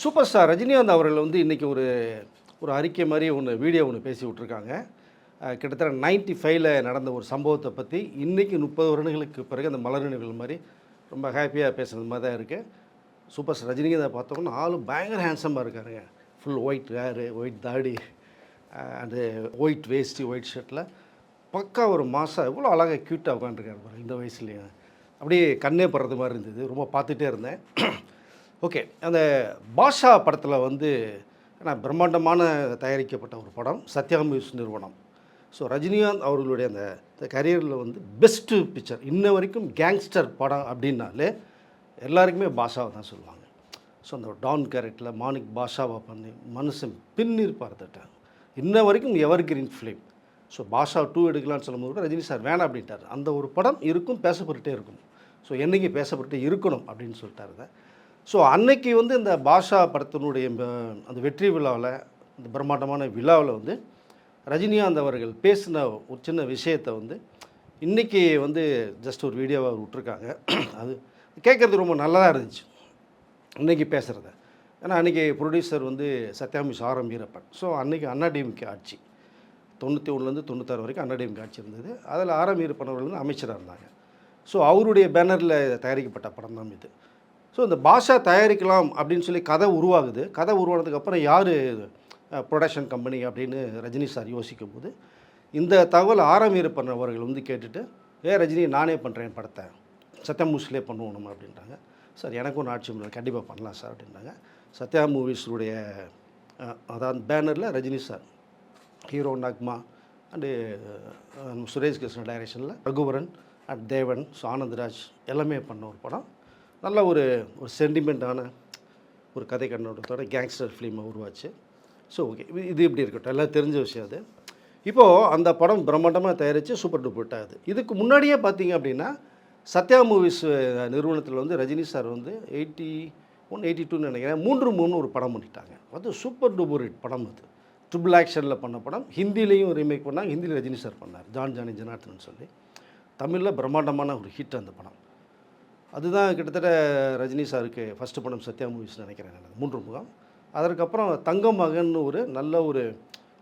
Super star Rajinikanth அவர்கள் வந்து இன்றைக்கி ஒரு ஒரு அறிக்கை மாதிரி ஒன்று வீடியோ ஒன்று பேசி விட்ருக்காங்க கிட்டத்தட்ட நைன்டி ஃபைவ்ல நடந்த ஒரு சம்பவத்தை பற்றி இன்றைக்கி முப்பது வருடங்களுக்கு பிறகு அந்த மலர் நினைவுகள் மாதிரி ரொம்ப ஹாப்பியாக பேசுகிறது மாதிரி தான் இருக்குது சூப்பர் ஸ்டார் ரஜினிகாந்தை பார்த்தோம்னா ஆளும் பயங்கர ஹேண்ட்ஸமாக இருக்காருங்க. ஃபுல் ஒயிட் ஹேரு ஒயிட் தாடி அண்டு ஒயிட் வேஸ்ட்டு ஒயிட் ஷர்ட்டில் பக்கா ஒரு மாதம் இவ்வளோ அழகாக க்யூட்டாக உட்காந்துருக்காரு பாருங்கள் இந்த வயசுலேயே. அப்படியே கண்ணே படுறது மாதிரி இருந்தது. ரொம்ப பார்த்துட்டே இருந்தேன். ஓகே அந்த பாஷா படத்தில் வந்து ஆனால் பிரம்மாண்டமான தயாரிக்கப்பட்ட ஒரு படம் சத்யா மியூஸ் நிறுவனம். ஸோ ரஜினிகாந்த் அவர்களுடைய அந்த கரியரில் வந்து பெஸ்ட்டு பிக்சர் இன்ன வரைக்கும் கேங்ஸ்டர் படம் அப்படின்னாலே எல்லாருக்குமே பாஷாவை தான் சொல்லுவாங்க. ஸோ அந்த டான் கேரக்டரில் மாணிக் பாஷாவை பண்ணி மனுஷன் பின்னிருப்பார் தட்ட இன்ன வரைக்கும் evergreen film so Baasha two எடுக்கலாம்னு சொல்லும்போது கூட ரஜினி சார் வேணாம் அப்படின்ட்டார். அந்த ஒரு படம் இருக்கும் பேசப்பட்டுட்டே இருக்கும். ஸோ என்னைக்கு பேசப்பட்டு இருக்கணும் அப்படின்னு சொல்லிட்டாரு தான் ஸோ அன்னைக்கு வந்து இந்த பாஷா படத்தினுடைய அந்த வெற்றி விழாவில் இந்த பிரம்மாண்டமான விழாவில் வந்து ரஜினிகாந்த் அவர்கள் பேசின ஒரு சின்ன விஷயத்தை வந்து இன்றைக்கி வந்து ஜஸ்ட் ஒரு வீடியோவாக அவர் விட்ருக்காங்க அது கேட்குறது ரொம்ப நல்லதாக இருந்துச்சு இன்றைக்கி பேசுகிறத ஏன்னா அன்றைக்கி ப்ரொடியூசர் வந்து சத்யாமிஷ் ஆரம் வீரப்பன் ஸோ அன்றைக்கி அண்ணா டிஎம்கே ஆட்சி. தொண்ணூற்றி ஒன்றுலேருந்து தொண்ணூத்தாறு வரைக்கும் அண்ணா டிஎம்கே ஆட்சி இருந்தது. அதில் ஆரம் வீரப்பன் அவர்கள் வந்து அமைச்சராக இருந்தாங்க. ஸோ அவருடைய பேனரில் தயாரிக்கப்பட்ட படம் தான் இது. ஸோ இந்த பாஷா தயாரிக்கலாம் அப்படின்னு சொல்லி கதை உருவாகுது. கதை உருவானதுக்கப்புறம் யார் ப்ரொடக்ஷன் கம்பெனி அப்படின்னு ரஜினி சார் யோசிக்கும் போது இந்த தகவல் ஆரம் வீரப்பன் அவர்கள் வந்து கேட்டுட்டு ஏ ரஜினி நானே பண்ணுறேன் படத்தை. சத்யா மூவிஸ்லேயே பண்ணுவோம் நம்ம அப்படின்றாங்க. சார் எனக்கும் ஒன்று ஆட்சி இல்லை கண்டிப்பாக பண்ணலாம் சார் அப்படின்றாங்க. சத்யா மூவிஸுடைய அதான் பேனரில் Rajini sir. Hero Nagma and Suresh Krishna டைரக்ஷனில் ரகுவரன் அண்ட் தேவன் ஸோ ஆனந்த்ராஜ் எல்லாமே பண்ண ஒரு படம். நல்ல ஒரு ஒரு சென்டிமெண்ட்டான ஒரு கதை கண்ணோட்டத்தோட கேங்ஸ்டர் ஃபிலிமை உருவாச்சு. ஸோ ஓகே இது இப்படி இருக்கட்டும்? எல்லாம் தெரிஞ்ச விஷயம் அது. இப்போது அந்த படம் பிரம்மாண்டமாக தயாரித்து சூப்பர் டூப்பர் ஆகுது. இதுக்கு முன்னாடியே பார்த்தீங்க அப்படின்னா சத்யா மூவிஸ் நிறுவனத்தில் வந்து ரஜினி சார் வந்து எயிட்டி ஒன் எயிட்டி டூன்னு நினைக்கிறேன். மூன்று மூணு ஒரு படம் பண்ணிட்டாங்க. அது சூப்பர் டூப்பர் ஹிட் படம் அது. ட்ரிபிள் ஆக்ஷனில் பண்ண படம். ஹிந்திலையும் ரீமேக் பண்ணாங்க. ஹிந்தியில் ரஜினி சார் பண்ணார். ஜான் ஜானி ஜனார்த்தன் சொல்லி. தமிழில் பிரம்மாண்டமான ஒரு ஹிட் அந்த படம். அதுதான் கிட்டத்தட்ட ரஜினி சாருக்கு ஃபஸ்ட்டு படம் சத்யா மூவிஸ் நினைக்கிறேன் நான். மூன்று முகம். அதற்கப்புறம் தங்க மகன் ஒரு நல்ல ஒரு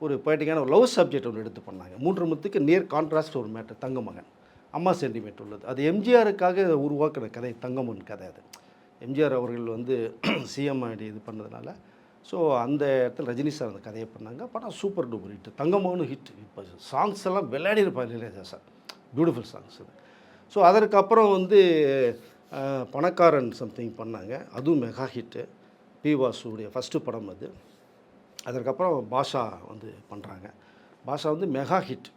ஒரு போய்ட்டிக்கான ஒரு லவ் சப்ஜெக்ட் ஒன்று எடுத்து பண்ணாங்க. மூன்று முத்துக்கு நேர் கான்ட்ராஸ்ட் ஒரு மேட்டர் தங்க மகன். அம்மா சென்டிமெண்ட் உள்ளது. அது எம்ஜிஆருக்காக உருவாக்கின கதை தங்கமன் கதை அது. எம்ஜிஆர் அவர்கள் வந்து சிஎம் இது பண்ணதுனால ஸோ அந்த இடத்துல ரஜினி சார் அந்த கதையை பண்ணாங்க. படம் சூப்பர் டூப்பர் ஹிட் தங்கமகனும் ஹிட் இப்போ சாங்ஸ் எல்லாம் விளையாடி இருப்பாங்க Ilaiyaraaja sir. Beautiful songs so அதற்கப்புறம் வந்து பணக்காரன் சம்திங் பண்ணாங்க. அதுவும் மெகா ஹிட்டு பி வாசுடைய ஃபஸ்ட்டு படம் அது. அதற்கப்புறம் பாஷா வந்து பண்ணுறாங்க பாஷா வந்து மெகா ஹிட்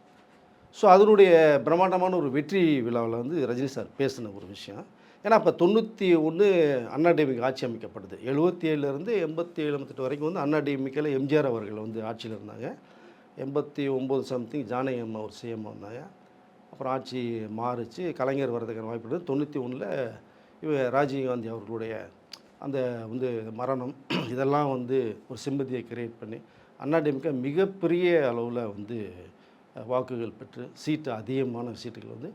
ஸோ அதனுடைய பிரம்மாண்டமான ஒரு வெற்றி விழாவில் வந்து ரஜினி சார் பேசின ஒரு விஷயம். ஏன்னா இப்போ தொண்ணூற்றி ஒன்று அண்ணா டேமிக்கு ஆட்சி அமைக்கப்படுது. எழுபத்தி ஏழுலேருந்து எண்பத்தி ஏழு எண்பத்தெட்டு வரைக்கும் வந்து அண்ணா டிஎம்கேல எம்ஜிஆர் அவர்கள் வந்து ஆட்சியில் இருந்தாங்க. எண்பத்தி ஒம்பது சம்திங் ஜானகி அம்மா ஒரு சிஎம் வந்தாங்க. அப்புறம் ஆட்சி மாறிச்சு கலைஞர் வர்றதுக்கான வாய்ப்பு இருந்தது தொண்ணூற்றி ஒன்றில் இவ ராஜீவ்காந்தி அவர்களுடைய அந்த வந்து மரணம் இதெல்லாம் வந்து ஒரு சிம்பதியை கிரியேட் பண்ணி அண்ணா டிமுக மிகப்பெரிய அளவில் வந்து வாக்குகள் பெற்று சீட்டு அதிகமான சீட்டுகள் வந்து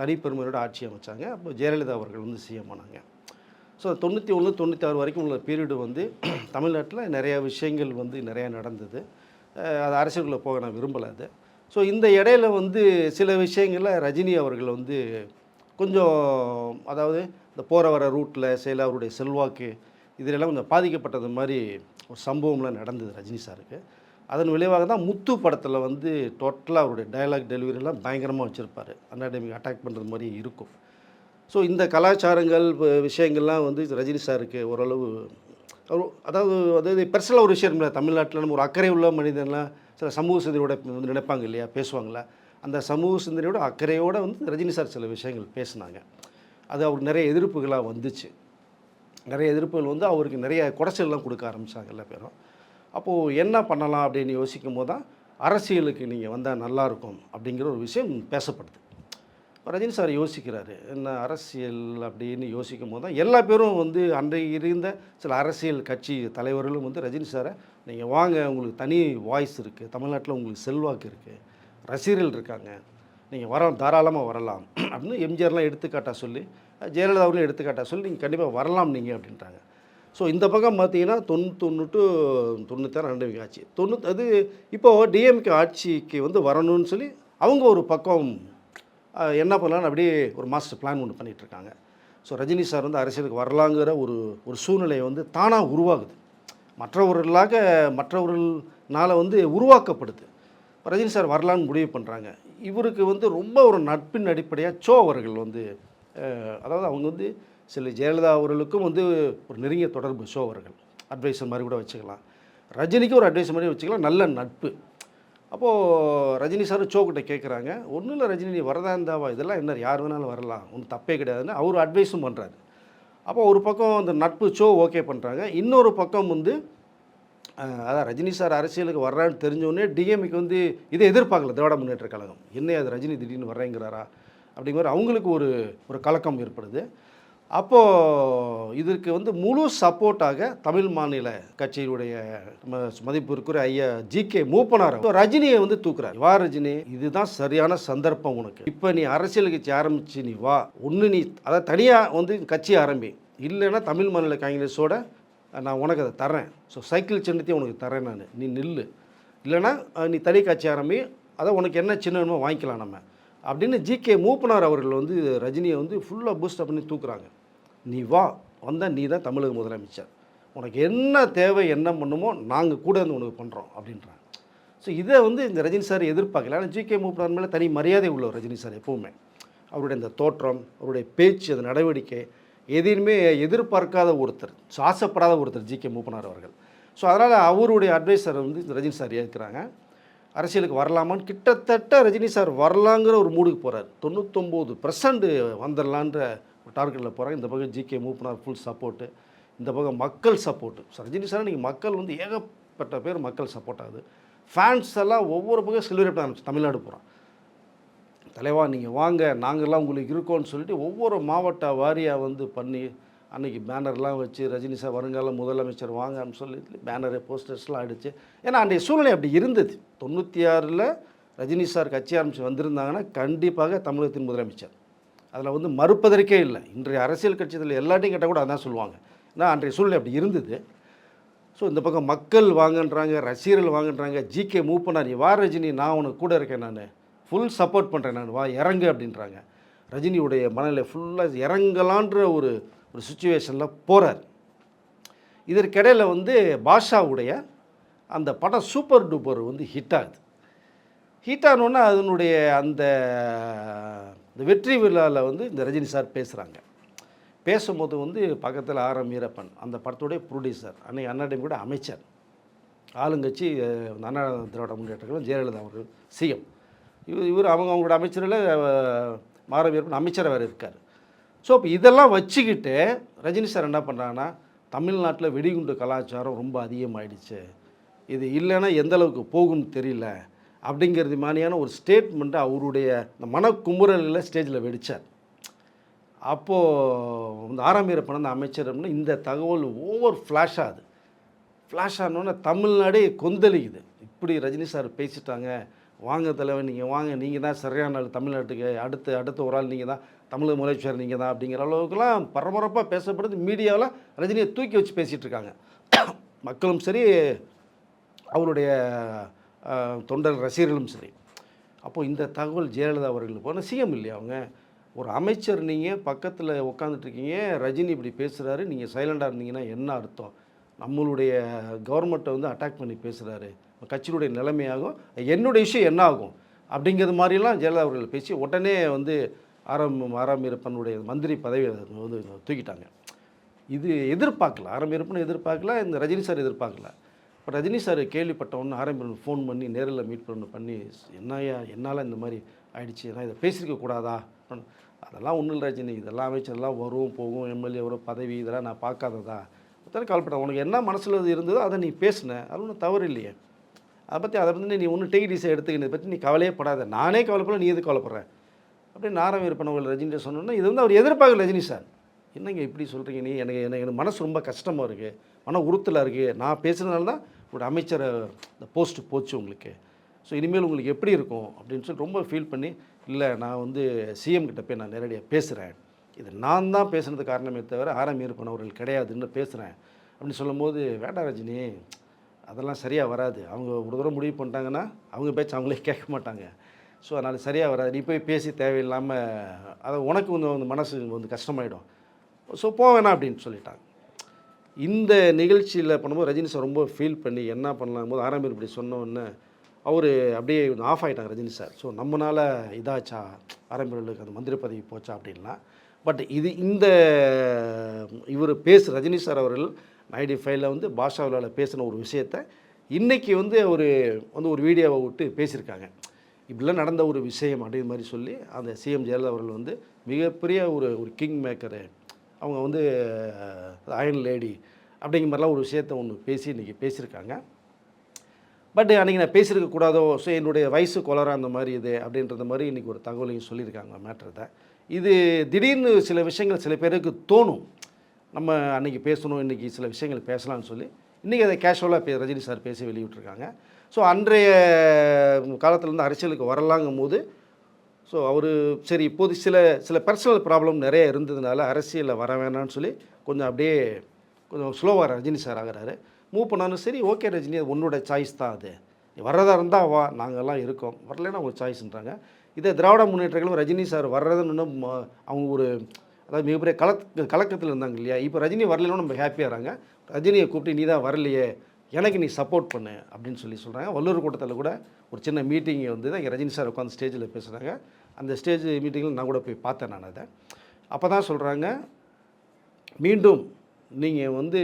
தனிப்பெருமையோட ஆட்சி அமைச்சாங்க. அப்போ ஜெயலலிதா அவர்கள் வந்து சிஎம் ஆனாங்க. ஸோ தொண்ணூற்றி ஒன்று தொண்ணூற்றி வரைக்கும் உள்ள பீரியடு வந்து தமிழ்நாட்டில் நிறையா விஷயங்கள் வந்து நிறையா நடந்தது. அது அரசியலுக்குள்ளே போக நான் விரும்பலை அது. ஸோ இந்த இடையில வந்து சில விஷயங்களில் ரஜினி அவர்கள் வந்து கொஞ்சம் அதாவது இந்த போகிற வர ரூட்டில் செயல அவருடைய செல்வாக்கு இதிலெல்லாம் கொஞ்சம் பாதிக்கப்பட்டது மாதிரி ஒரு சம்பவம்லாம் நடந்தது ரஜினி சாருக்கு. அதன் விளைவாக தான் முத்து படத்தில் வந்து டோட்டலாக அவருடைய டயலாக் டெலிவரிலாம் பயங்கரமாக வச்சுருப்பார். அண்ணாடமிக் அட்டாக் பண்ணுறது மாதிரி இருக்கும். ஸோ இந்த கலாச்சாரங்கள் விஷயங்கள்லாம் வந்து ரஜினி சாருக்கு ஓரளவு அவர் அதாவது அதாவது பெருசில் ஒரு விஷயம் இல்லை. தமிழ்நாட்டில் நம்ம ஒரு அக்கறை உள்ள மனிதன்லாம் சில சமூக சிந்தனையோட வந்து நினைப்பாங்க இல்லையா? பேசுவாங்களா அந்த சமூக சிந்தனையோட அக்கறையோடு வந்து ரஜினி சார் சில விஷயங்கள் பேசினாங்க. அது அவருக்கு நிறைய எதிர்ப்புகளாக வந்துச்சு. நிறைய எதிர்ப்புகள் வந்து அவருக்கு நிறைய குடைச்சல்லாம் கொடுக்க ஆரம்பித்தாங்க எல்லா பேரும். அப்போது என்ன பண்ணலாம் அப்படின்னு யோசிக்கும் போது தான் அரசியலுக்கு நீங்கள் வந்தால் நல்லாயிருக்கும் அப்படிங்கிற ஒரு விஷயம் பேசப்படுது. ரஜினி சார் யோசிக்கிறாரு என்ன அரசியல் அப்படின்னு யோசிக்கும் போது தான் எல்லா பேரும் வந்து அன்றைக்கு இருந்த சில அரசியல் கட்சி தலைவர்களும் வந்து ரஜினி சாரை நீங்கள் வாங்க உங்களுக்கு தனி வாய்ஸ் இருக்குது தமிழ்நாட்டில் உங்களுக்கு செல்வாக்கு இருக்குது ரசிகர்கள் இருக்காங்க. நீங்கள் வர தாராளமாக வரலாம். அப்படின்னு எம்ஜிஆர்லாம் எடுத்துக்காட்டாக சொல்லி ஜெயலலிதா அவர்களும் எடுத்துக்காட்டாக சொல்லி நீங்கள் கண்டிப்பாக வரலாம் நீங்கள் அப்படின்றாங்க ஸோ இந்த பக்கம் பார்த்தீங்கன்னா தொண்ணூத்தொன்று டு தொண்ணூத்தாறு ரெண்டு ஆட்சி தொண்ணூத் அது இப்போது டிஎம்கே ஆட்சிக்கு வந்து வரணும்னு சொல்லி அவங்க ஒரு பக்கம் என்ன பண்ணலான்னு அப்படியே ஒரு மாஸ்டர் பிளான் ஒன்று பண்ணிகிட்ருக்காங்க ஸோ ரஜினி சார் வந்து அரசியலுக்கு வரலாங்கிற ஒரு ஒரு சூழ்நிலையை வந்து தானாக உருவாகுது. மற்றவர்களாக மற்றவர்களால் வந்து உருவாக்கப்படுது. ரஜினி சார் வரலான்னு முடிவு பண்ணுறாங்க இவருக்கு வந்து ரொம்ப ஒரு நட்பின் அடிப்படையாக சோ அவர்கள் வந்து அதாவது அவங்க வந்து சில ஜெயலலிதா அவர்களுக்கும் வந்து ஒரு நெருங்கிய தொடர்பு சோ அவர்கள். அட்வைசர் மாதிரி கூட வச்சுக்கலாம். ரஜினிக்கு ஒரு அட்வைசர் மாதிரி வச்சுக்கலாம். நல்ல நட்பு. அப்போது ரஜினி சார் சோக்கிட்ட கேட்குறாங்க ஒன்றும் இல்லை ரஜினி நீ வரதா இருந்தாவா இதெல்லாம் என்ன யார் வேணாலும் வரலாம். ஒன்றும் தப்பே கிடையாதுன்னு அவர் அட்வைஸும் பண்ணுறாரு அப்போ ஒரு பக்கம் அந்த நட்பு ஷோ ஓகே பண்ணுறாங்க இன்னொரு பக்கம் வந்து அதான் ரஜினி சார் அரசியலுக்கு வர்றான்னு தெரிஞ்சோடனே டிஎம்க்கு வந்து இதை எதிர்பார்க்கல திராவிட முன்னேற்ற கழகம். என்ன அது ரஜினி திடீர்னு வர்றேங்கிறாரா? அப்படிங்கிற அவங்களுக்கு ஒரு ஒரு கலக்கம் ஏற்படுது. அப்போது இதற்கு வந்து முழு சப்போர்ட்டாக தமிழ் மாநில கட்சியினுடைய மதிப்பு மதிப்பிற்குரிய ஐயா ஜி கே மூப்பனார். ரஜினியை வந்து தூக்குறாரு. வா ரஜினி இதுதான் சரியான சந்தர்ப்பம் உனக்கு. இப்போ நீ அரசியல் கட்சி ஆரம்பிச்சு நீ வா. ஒன்று நீ அதாவது தனியாக வந்து கட்சி ஆரம்பி. இல்லைன்னா தமிழ் மாநில காங்கிரஸோட நான் உனக்கு அதை தரேன் ஸோ சைக்கிள் சின்னத்தையும் உனக்கு தரேன் நான். நீ நில்லு. இல்லைன்னா நீ தனி கட்சி ஆரம்பி அதை உனக்கு என்ன சின்ன வேணுமோ வாங்கிக்கலாம் நம்ம. அப்படின்னு ஜி கே மூப்பனார் அவர்கள் வந்து ரஜினியை வந்து ஃபுல்லாக பூஸ்டப் பண்ணி தூக்குறாங்க. நீ வா வந்தால் நீ தான் தமிழக முதலமைச்சர். உனக்கு என்ன தேவை என்ன பண்ணுமோ நாங்கள் கூட இருந்து உனக்கு பண்ணுறோம் அப்படின்றாங்க. ஸோ இதை வந்து இந்த ரஜினி சார் எதிர்பார்க்கல. ஆனால் ஜி கே மூப்பனார் மேலே தனி மரியாதை உள்ளவர் ரஜினி சார் எப்போவுமே. அவருடைய இந்த தோற்றம் அவருடைய பேச்சு அந்த நடவடிக்கை எதையுமே எதிர்பார்க்காத ஒருத்தர் ஸோ ஆசைப்படாத ஒருத்தர் ஜி கே மூப்பனார் அவர்கள். ஸோ அதனால் அவருடைய அட்வைஸர் வந்து இந்த ரஜினி சார் ஏற்கிறாங்க அரசியலுக்கு வரலாமான்னு கிட்டத்தட்ட ரஜினி சார் வரலாங்கிற ஒரு மூடுக்கு போகிறார் தொண்ணூத்தொம்பது பர்சன்ட் வந்துடலான்ற டார்கெட்டில் போகிறாங்க. இந்த பக்கம் ஜிகே மூப்பனார் ஃபுல் சப்போர்ட்டு இந்த பக்கம் மக்கள் சப்போர்ட்டு சார் ரஜினி சார் நீங்கள் மக்கள் வந்து ஏகப்பட்ட பேர் மக்கள் சப்போர்ட் ஆகுது. ஃபேன்ஸ் எல்லாம் ஒவ்வொரு பக்கம் செலிப்ரேட் ஆரம்பிச்சு தமிழ்நாடு போகிறோம் தலைவா நீங்கள் வாங்க நாங்கள்லாம் உங்களுக்கு இருக்கோம்னு சொல்லிட்டு ஒவ்வொரு மாவட்ட வாரியாக வந்து பண்ணி அன்றைக்கி பேனர்லாம் வச்சு ரஜினி சார் வருங்கால முதலமைச்சர் வாங்கன்னு சொல்லி பேனரு போஸ்டர்ஸ்லாம் அடித்து ஏன்னா அன்றைய சூழ்நிலை அப்படி இருந்தது. தொண்ணூற்றி ஆறில் ரஜினி சார் கட்சி ஆரம்பித்து வந்திருந்தாங்கன்னா கண்டிப்பாக தமிழகத்தின் முதலமைச்சர். அதில் வந்து மறுப்பதற்கே இல்லை. இன்றைய அரசியல் கட்சிகள் எல்லாத்தையும் கேட்டால் கூட அதான் சொல்லுவாங்க. ஏன்னா அன்றைய சூழ்நிலை அப்படி இருந்தது. ஸோ இந்த பக்கம் மக்கள் வாங்கன்றாங்க ரசிகர்கள் வாங்கன்றாங்க ஜிகே மூவ் பண்ணா நீ வா ரஜினி நான் உனக்கு கூட இருக்கேன் நான். ஃபுல் சப்போர்ட் பண்ணுறேன் நான். வா இறங்கு அப்படின்றாங்க. ரஜினியுடைய மனநிலை ஃபுல்லாக இறங்கலான்ற ஒரு ஒரு சுச்சுவேஷனில் போகிறார் இதற்கிடையில் வந்து பாஷாவுடைய அந்த படம் சூப்பர் டூப்பர் வந்து ஹிட் ஆகுது. ஹிட் ஆனோன்னா அதனுடைய அந்த இந்த வெற்றி விழாவில் வந்து இந்த ரஜினி சார் பேசுகிறாங்க பேசும்போது வந்து பக்கத்தில் ஆர் எம் வீரப்பன் அந்த படத்துடைய ப்ரொடியூசர் அன்னைக்கு அண்ணாடையும் கூட அமைச்சர். ஆளுங்கட்சி அண்ணா திராவிட முன்னேற்றங்களும் ஜெயலலிதா அவர்கள் சிஎம். இவர் இவர் அவங்க அவங்களோட அமைச்சரில் மாற வீரப்பன் அமைச்சர் வேறு இருக்கார். ஸோ இப்போ இதெல்லாம் வச்சுக்கிட்டு ரஜினி சார் என்ன பண்ணுறாங்கன்னா தமிழ்நாட்டில் வெடிகுண்டு கலாச்சாரம் ரொம்ப அதிகமாகிடுச்சு இது இல்லைன்னா எந்தளவுக்கு போகும்னு தெரியல. அப்படிங்கிறது மாதிரியான ஒரு ஸ்டேட்மெண்ட்டை அவருடைய இந்த மனக்குமுறலில் ஸ்டேஜில் வெடித்தார் அப்போது இந்த ஆறாம் வீரப்பன் அந்த அமைச்சர் அப்படின்னா இந்த தகவல் ஓவர் ஃப்ளாஷ் ஆகுது. ஃப்ளாஷ் ஆனோடனே தமிழ்நாடே கொந்தளிக்குது. இப்படி ரஜினி சார் பேசிட்டாங்க. வாங்க தலைவர் நீங்கள் வாங்க. நீங்கள் தான் சரியான ஆள். தமிழ்நாட்டுக்கு அடுத்து அடுத்த ஒரு ஆள் நீங்கள் தான். தமிழக முதலமைச்சர் நீங்கள் தான் அப்படிங்கிற அளவுக்குலாம் பரபரப்பாக பேசப்படுது. மீடியாவில் ரஜினியை தூக்கி வச்சு பேசிகிட்டு இருக்காங்க. மக்களும் சரி அவருடைய தொண்டர் ரசிகர்களும் சரி. அப்போது இந்த தகவல் ஜெயலலிதா அவர்களுக்கு போனால் சிஎம் இல்லையா அவங்க? ஒரு அமைச்சர் நீங்கள் பக்கத்தில் உட்காந்துட்ருக்கீங்க ரஜினி இப்படி பேசுகிறாரு நீங்கள் சைலண்டாக இருந்தீங்கன்னா என்ன அர்த்தம்? நம்மளுடைய கவர்மெண்ட்டை வந்து அட்டாக் பண்ணி பேசுகிறாரு கட்சியினுடைய நிலைமையாகும் என்னுடைய விஷயம் என்ன ஆகும்? அப்படிங்கிறது மாதிரிலாம் ஜெயலலிதா அவர்கள் பேசி உடனே வந்து ஆரம் ஆறாம் இருப்பனுடைய மந்திரி பதவி வந்து தூக்கிட்டாங்க. இது எதிர்பார்க்கல. ஆரம் இருப்பனை எதிர்பார்க்கல இந்த ரஜினி சார் எதிர்பார்க்கல. இப்போ ரஜினி சார் கேள்விப்பட்ட ஒன்று ஆரம்பி ஃபோன் பண்ணி நேரில் மீட் பண்ண பண்ணி என்னையா என்னால் இந்த மாதிரி ஆயிடுச்சு? ஏன்னா இதை பேசியிருக்க கூடாதா? அதெல்லாம் ஒன்றும் இல்லை ரஜினி. இதெல்லாம் அமைச்சர்லாம் வரும் போகும் எம்எல்ஏ வரும் பதவி இதெல்லாம் நான் பார்க்காததா? அத்தனை கால் உனக்கு என்ன மனசில் இருந்ததோ அதை நீ பேசின. அது ஒன்றும் தவறு இல்லையே. அதை பற்றி அதை பற்றி நீ ஒன்றும் டெய்டிஸை எடுத்துக்கினதை பற்றி நீ கவலையே படாத. நானே கவலைப்பட நீ எது கவலைப்படுற? அப்படின்னு நாரம் இருப்பனவர்கள் ரஜினி சொன்னோன்னா இது வந்து அவர் எதிர்பார்க்கல ரஜினி சார். என்னங்க இப்படி சொல்கிறீங்க நீ? எனக்கு எனக்கு எனக்கு மனசு ரொம்ப கஷ்டமாக இருக்குது மன உறுத்தலாக இருக்குது நான் பேசுனதுனால தான் உங்களோட அமைச்சரை இந்த போஸ்ட்டு போச்சு உங்களுக்கு. ஸோ இனிமேல் உங்களுக்கு எப்படி இருக்கும் அப்படின்னு சொல்லி ரொம்ப ஃபீல் பண்ணி இல்லை நான் வந்து சிஎம் கிட்ட போய் நான் நேரடியாக பேசுகிறேன் இது நான் தான் பேசுனது காரணமே தவிர ஆரம் இருப்பனவர்கள் கிடையாதுன்னு பேசுகிறேன் அப்படின்னு சொல்லும்போது வேண்டாம் ரஜினி அதெல்லாம் சரியாக வராது. அவங்க ஒரு தடவை முடிவு பண்ணிட்டாங்கன்னா அவங்க பேச்சு அவங்களே கேட்க மாட்டாங்க. ஸோ அதனால் சரியாக வராது. நீ போய் பேசி தேவையில்லாமல் அதை உனக்கு வந்து வந்து மனசு வந்து கஷ்டமாயிடும். ஸோ போவேணாம் அப்படின்னு சொல்லிட்டாங்க. இந்த நிகழ்ச்சியில் பண்ணும்போது ரஜினி சார் ரொம்ப ஃபீல் பண்ணி என்ன பண்ணலாம் போது ஆரம்பி இப்படி சொன்னோன்னு அவர் அப்படியே ஆஃப் ஆகிட்டாங்க ரஜினி சார். ஸோ நம்மளால் இதாச்சா? ஆரம்பிகளுக்கு அந்த மந்திரி பதவி போச்சா அப்படின்லாம். பட் இது இந்த இவர் பேசு ரஜினி சார் அவர்கள் நைன்டி ஃபைவ்ல வந்து பாஷாவில் பேசின ஒரு விஷயத்த இன்றைக்கி வந்து அவர் வந்து ஒரு வீடியோவை விட்டு பேசியிருக்காங்க. இப்படிலாம் நடந்த ஒரு விஷயம் அப்படிங்கிற மாதிரி சொல்லி அந்த சிஎம் ஜெயலலிதா அவர்கள் வந்து மிகப்பெரிய ஒரு ஒரு கிங் மேக்கரு அவங்க வந்து அயன் லேடி அப்படிங்கிற மாதிரிலாம் ஒரு விஷயத்த ஒன்று பேசி இன்றைக்கி பேசியிருக்காங்க. பட் அன்றைக்கி நான் பேசியிருக்க கூடாதோ ஸோ என்னுடைய வயசு கொலரா அந்த மாதிரி இது அப்படின்றத மாதிரி இன்றைக்கி ஒரு தகவலையும் சொல்லியிருக்காங்க மேட்ரத்தை இது திடீர்னு சில விஷயங்கள் சில பேருக்கு தோணும். நம்ம அன்றைக்கி பேசணும் இன்றைக்கி சில விஷயங்கள் பேசலாம்னு சொல்லி. இன்றைக்கி அதை கேஷுவலாக பே ரஜினி சார் பேசி வெளியிட்டிருக்காங்க. ஸோ அன்றைய காலத்தில் இருந்து அரசியலுக்கு வரலாங்கும் போது ஸோ அவர் சரி இப்போது சில சில பர்சனல் ப்ராப்ளம் நிறைய இருந்ததுனால அரசியலில் வர வேணாம்னு சொல்லி கொஞ்சம் அப்படியே கொஞ்சம் ஸ்லோவாக ரஜினி சார் ஆகிறாரு. மூவ் பண்ணாலும் சரி ஓகே ரஜினி அது உன்னோட சாய்ஸ் தான் அது. நீ வர்றதா இருந்தால் வா நாங்கள்லாம் இருக்கோம். வரலன்னா ஒரு சாய்ஸ்ன்றாங்க இதே திராவிட முன்னேற்றங்களும் ரஜினி சார் வர்றதுன்னு அவங்க ஒரு அதாவது மிகப்பெரிய கலக் கலக்கத்தில் இருந்தாங்க இல்லையா? இப்போ ரஜினி வரலன்னு நம்ம ஹாப்பியாகிறாங்க ரஜினியை கூப்பிட்டு நீ தான் வரலையே எனக்கு நீ சப்போர்ட் பண்ணு அப்படின்னு சொல்லி சொல்கிறாங்க வல்லூர் கூட்டத்தில் கூட ஒரு சின்ன மீட்டிங் வந்து தான் இங்கே ரஜினி சார் உட்காந்து ஸ்டேஜில் பேசுகிறாங்க அந்த ஸ்டேஜ் மீட்டிங்கில் நான் கூட போய் பார்த்தேன் நான் அதை. அப்போ தான் சொல்கிறாங்க மீண்டும் நீங்கள் வந்து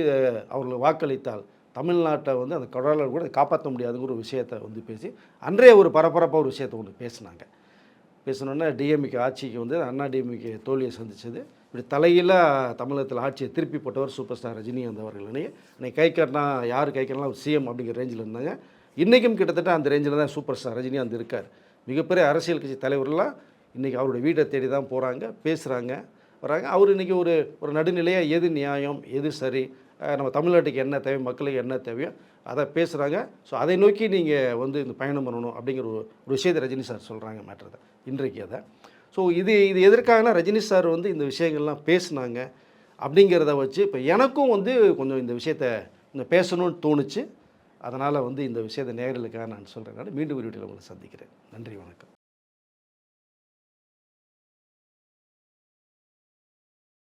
அவர்களை வாக்களித்தால் தமிழ்நாட்டை வந்து அந்த கடலாளர் கூட காப்பாற்ற முடியாதுங்கிற ஒரு விஷயத்தை வந்து பேசி அன்றைய ஒரு பரபரப்பாக ஒரு விஷயத்தை ஒன்று பேசினாங்க. பேசணுன்னா டிஎம்கே ஆட்சிக்கு வந்து அண்ணா டிஎம்கே தோல்வியை சந்தித்தது இப்படி தலையில் தமிழகத்தில் ஆட்சியை திருப்பி போட்டவர் சூப்பர் ஸ்டார் ரஜினிகாந்த் அவர்கள் இன்னைக்கு கை கட்டினா யார் கை கட்டினா சிஎம் அப்படிங்கிற ரேஞ்சில் இருந்தாங்க. இன்றைக்கும் கிட்டத்தட்ட அந்த ரேஞ்சில் தான் சூப்பர் ஸ்டார் ரஜினிகாந்த் இருக்கார். மிகப்பெரிய அரசியல் கட்சி தலைவர்லாம் இன்றைக்கி அவருடைய வீட்டை தேடி தான் போகிறாங்க பேசுகிறாங்க வராங்க. அவர் இன்றைக்கி ஒரு ஒரு நடுநிலையாக எது நியாயம் எது சரி நம்ம தமிழ்நாட்டுக்கு என்ன தேவை மக்களுக்கு என்ன தேவையோ அதை பேசுகிறாங்க ஸோ அதை நோக்கி நீங்கள் வந்து இந்த பயணம் பண்ணணும் அப்படிங்கிற ஒரு விஷயத்தை ரஜினி சார் சொல்கிறாங்க மேட்ரதை இன்றைக்கு அதை. ஸோ இது இது எதற்காகனா ரஜினி சார் வந்து இந்த விஷயங்கள்லாம் பேசுனாங்க அப்படிங்கிறத வச்சு இப்போ எனக்கும் வந்து கொஞ்சம் இந்த விஷயத்த கொஞ்சம் பேசணும்னு தோணுச்சு. அதனால் வந்து இந்த விஷயத்தை நேயர்களுக்காக நான் சொல்கிறேன். மீண்டும் ஒரு வீட்டில் உங்களை சந்திக்கிறேன். நன்றி வணக்கம்.